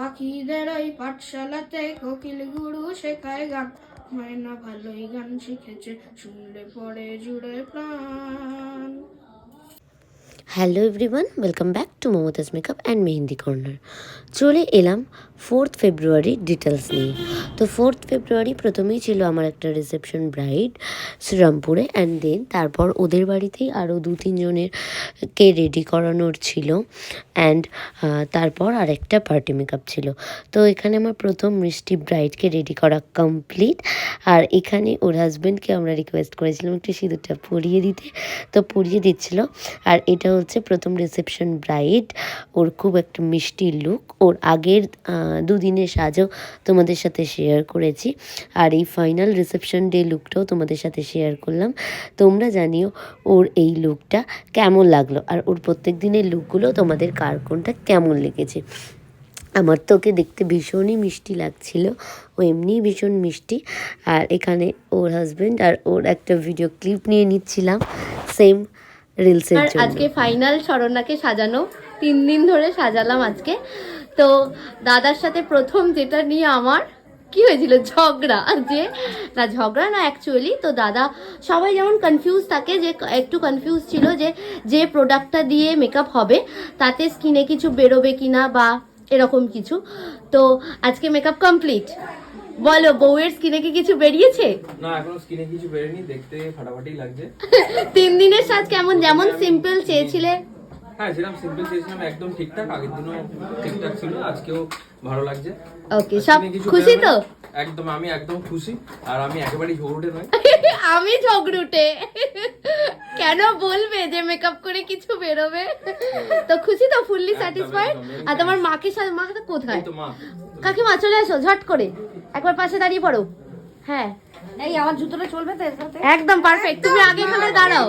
পাখিদের ওই পাঠশালাতে কোকিল গুরু শেখায় গান। হয় না ভালোই গান শিখেছে, শুনলে পরে জুড়ে প্রাণ। Hello everyone welcome back to Mumtaz makeup and mehndi corner চলে এলাম ফোর্থ ফেব্রুয়ারি ডিটেলস নিয়ে। তো ফোর্থ ফেব্রুয়ারি প্রথমেই ছিল আমার একটা রিসেপশন ব্রাইড শ্রীরামপুরে অ্যান্ড দেন তারপর ওদের বাড়িতেই আরও দু তিনজনের কে রেডি করানোর ছিল অ্যান্ড তারপর আরেকটা পার্টি মেকআপ ছিল। তো এখানে আমার প্রথম মিষ্টি ব্রাইডকে রেডি করা কমপ্লিট আর এখানে ওর হাজব্যান্ডকে আমরা রিকোয়েস্ট করেছিলাম একটু সিঁদুরটা পরিয়ে দিতে। তো পরিয়ে দিচ্ছিল, আর এটা হচ্ছে প্রথম রিসেপশন ব্রাইড ওর খুব একটা মিষ্টি লুক ওর আগের দুদিনের সাজও তোমাদের সাথে শেয়ার করেছি। আর এই ফাইনাল রিসেপশন ডে লুকটাও তোমাদের সাথে শেয়ার করলাম। তোমরা জানিও ওর এই লুকটা কেমন লাগল, আর ওর প্রত্যেক দিনের লুকগুলো তোমাদের কার কোনটা কেমন লেগেছে। আমার তো ওকে দেখতে ভীষণই মিষ্টি লাগছিল, ও এমনিই ভীষণ মিষ্টি। আর এখানে ওর হাজবেন্ড আর ওর একটা ভিডিও ক্লিপ নিয়ে নিচ্ছিলাম। সেম রিলসের জন্য। আজকে ফাইনাল স্মরণাকে সাজানো তিন দিন ধরে সাজালাম আজকে। তো দাদার সাথে প্রথম যেটা নিয়ে আমার কি হয়েছিল? ঝগড়া। যে না ঝগড়া না অ্যাকচুয়ালি তো দাদা সবাই যেমন কনফিউজ থাকে যে একটু কনফিউজ ছিল যে যে প্রোডাক্টটা দিয়ে মেকআপ হবে তাতে স্কিনে কিছু বেরোবে কিনা বা এরকম কিছু। তো আজকে মেকআপ কমপ্লিট বলো বউয়ের স্কিনে কি কিছু বেরিয়েছে? না এখনও স্কিনে কিছু বেরোয়নি দেখতে ফাটাফাটি লাগছে। তিন দিনের সাজ কেমন? যেমন সিম্পল চেয়েছিলে। হ্যাঁ যেরকম সিম্পল চেয়েছিলাম একদম ঠিকঠাক। আগের দিনও ঠিকঠাক ছিল আজকেও ভালো লাগছে। ওকে সব কিছু খুশি তো? একদম আমি একদম খুশি আর আমি একেবারেই ঝগড়ে নয় আমি ঝগড়ুটে। কেন বলবে যে মেকআপ করে কিছু বেরোবে? তো খুশি তো ফুললি স্যাটিসফাইড আর তোমার মাকে সাথে মা তো কোথায় মা। কাকিমা চলে আসো ঝট করে। একবার পাশে দাঁড়িয়ে পড়ো। হ্যাঁ। এই আমার জুতোটা চলবে তো একদম পারফেক্ট তুমি আগে এখানে দাঁড়াও।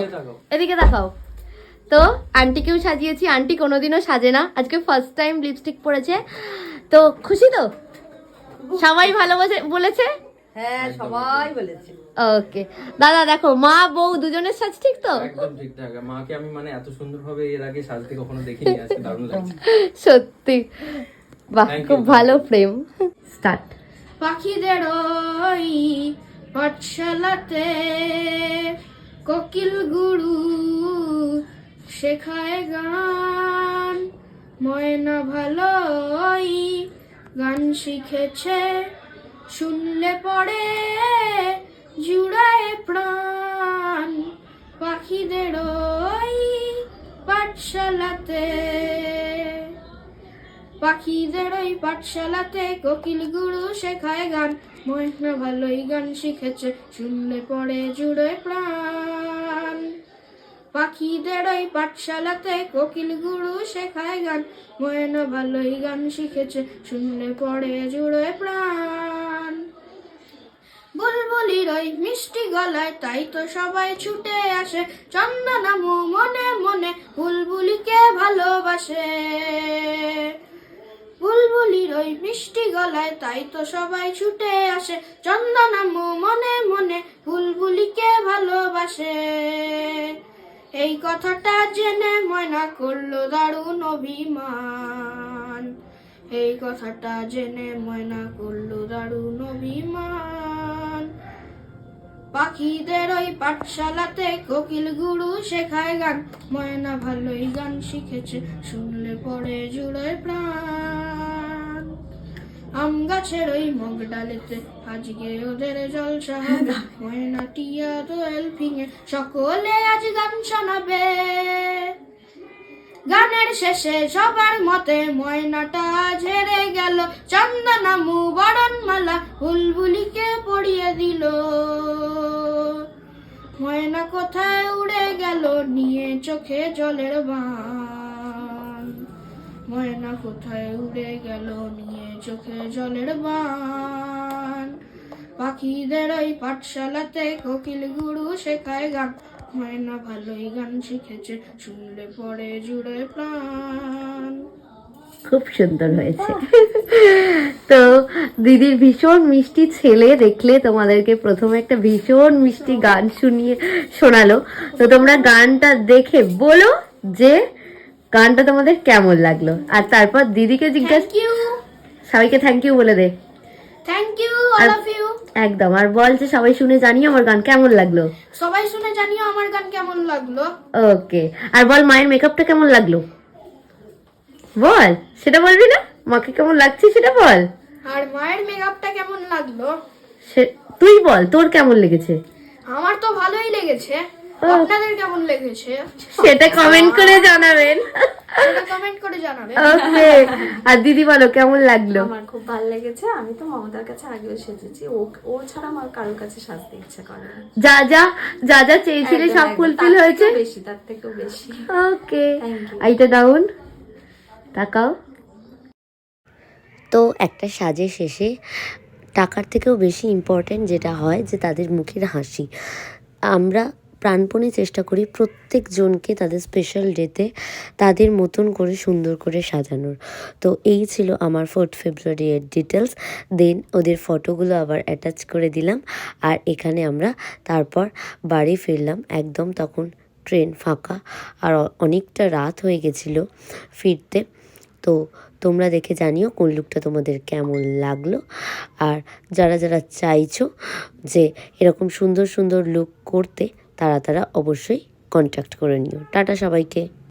এদিকে দেখাও তো আন্টিকেও সাজিয়েছি। আন্টি কোনোদিনও সাজে না। আজকে ফার্স্ট টাইম লিপস্টিক পরেছে। তো খুশি তো? সবাই ভালোবাসে বলেছে? হ্যাঁ সবাই বলেছে। ওকে দাদা দেখো মা বউ দুজনের সাজ ঠিক তো? একদম ঠিকঠাক মাকে আমি মানে এত সুন্দরভাবে এর আগে সাজতে কখনো দেখিনি আজকে দারুণ লাগছে। সত্যি। বাহ খুব ভালো প্রেম স্টার্ট পাখিদের ওই পাঠশালাতে কোকিল গুরু শেখায় গান। ময়না ভালোই গান শিখেছে, শুনলে পড়ে জুড়ায় প্রাণ। পাখিদের ওই পাঠশালাতে পাখিদের ওই পাঠশালাতে কোকিল গুরু শেখায় গান। ময়না ভালোই গান শিখেছে, শুনলে পড়ে জুড়ে প্রাণ। পাখিদের ওই পাঠশালাতে কোকিল গুরু শেখায় গান। ময়না ভালোই গান শিখেছে, শুনলে পরে জুড়ে প্রাণ। বুলবুলির ওই মিষ্টি গলায় তাই তো সবাই ছুটে আসে। চন্দনামু মনে মনে বুলবুলিকে ভালোবাসে। ওই মিষ্টি গলায় তাই তো সবাই ছুটে আসে। চন্দনামু মনে মনে বুলবুলিকে ভালোবাসে। এই কথাটা জেনে ময়না করল দারুণ অভিমান। এই কথাটা জেনে ময়না করল দারুণ অভিমান। পাখিদের ওই পাঠশালাতে কোকিল গুরু শেখায় গান। ময়না ভালোই গান শিখেছে, শুনলে পরে জুড়ে প্রাণ। আম গাছের ওই মগ ডালেতে আজকে ওদের জলসা হবে ময়না টিয়া দোয়েল ফিঙে সকলে আজ গান শোনাবে। গানের শেষে সবার মতে ময়নাটা ঝেড়ে গেল। চন্দনামু বরণমালা বুলবুলিকে পড়িয়ে দিল। ময়না কোথায় উড়ে গেল? নিয়ে চোখে জলের বান। ময়না কোথায় উড়ে গেল নিয়ে চোখে জলের বান? পাখিদের ওই পাঠশালাতে কোকিল গুরু শেখায় গান। ময়না ভালোই গান শিখেছে, শুনলে পরে জুড়ে প্রাণ। খুব সুন্দর হয়েছে। তো দিদির ভীষণ মিষ্টি ছেলে দেখলে তোমাদেরকে প্রথমে একটা ভীষণ মিষ্টি গান শুনিয়ে শোনালো। তো তোমরা গানটা দেখে বলো যে গানটা তোমাদের কেমন লাগল? আর তারপর দিদিকে জিজ্ঞাসা সবাইকে থ্যাংক ইউ বলে দে। Thank you all of you একদম আর বল যে সবাই শুনে জানিও আমার গান কেমন লাগল। সবাই শুনে জানিও আমার গান কেমন লাগল। ওকে আর বল মায়ের মেকআপটা কেমন লাগল? বল সেটা বলবি না? মাকে কেমন লাগছে সেটা বল। আর মায়ের মেকআপটা কেমন লাগল? সে- তুই বল তোর কেমন লেগেছে? আমার তো ভালোই লেগেছে। আপনাদের কেমন লেগেছে? সেটা কমেন্ট করে জানাবেন। কমেন্ট করে জানাবেন। ওকে। আর দিদি বলো কেমন লাগল? আমার খুব ভালো লেগেছে। আমি তো মমতার কাছে আগেও সেজেছি। ও ও ছাড়া আমার কারোর কাছে সাজতে ইচ্ছে করে যা যা যা যা চেয়েছিলে সব। ফুলফিল হয়েছে। বেশি তার থেকেও বেশি। ওকে. এইটা ডাউন তাকাও। তো একটা সাজে শেষে টাকার থেকেও বেশি ইম্পর্ট্যান্ট যেটা হয় যে তাদের মুখের হাসি। আমরা প্রাণপণে চেষ্টা করি প্রত্যেক জনকে তাদের স্পেশাল ডেতে তাদের মতন করে সুন্দর করে সাজানোর। তো এই ছিল আমার ফোর্থ ফেব্রুয়ারি এর ডিটেলস দেন ওদের ফটোগুলো আবার অ্যাটাচ করে দিলাম, আর এখানে আমরা তারপর বাড়ি ফিরলাম। একদম তখন ট্রেন ফাঁকা, আর অনেকটা রাত হয়ে গেছিল ফিরতে। তো তোমরা দেখে জানিও কোন লুকটা তোমাদের কেমন লাগল। আর যারা যারা চাইছো যে এরকম সুন্দর সুন্দর লুক করতে তারা তারা অবশ্যই কন্ট্যাক্ট করে নিও। টাটা সবাইকে।